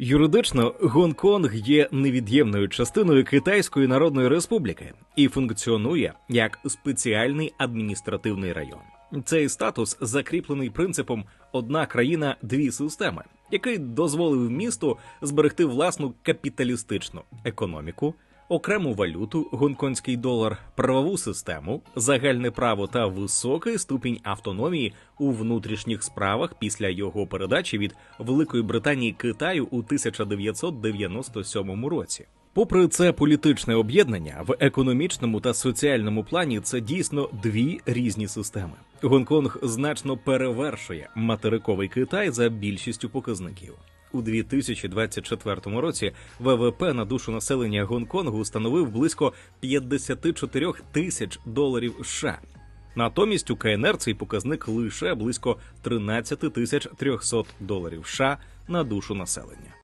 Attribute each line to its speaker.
Speaker 1: Юридично Гонконг є невід'ємною частиною Китайської Народної Республіки і функціонує як спеціальний адміністративний район. Цей статус закріплений принципом одна країна, дві системи, який дозволив місту зберегти власну капіталістичну економіку, окрему валюту, гонконгський долар, правову систему, загальне право та високий ступінь автономії у внутрішніх справах після його передачі від Великої Британії Китаю у 1997 році. Попри це політичне об'єднання в економічному та соціальному плані це дійсно дві різні системи. Гонконг значно перевершує материковий Китай за більшістю показників. У 2024 році ВВП на душу населення Гонконгу становив близько 54 тисяч доларів США. Натомість у КНР цей показник лише близько 13 тисяч 300 доларів США на душу населення.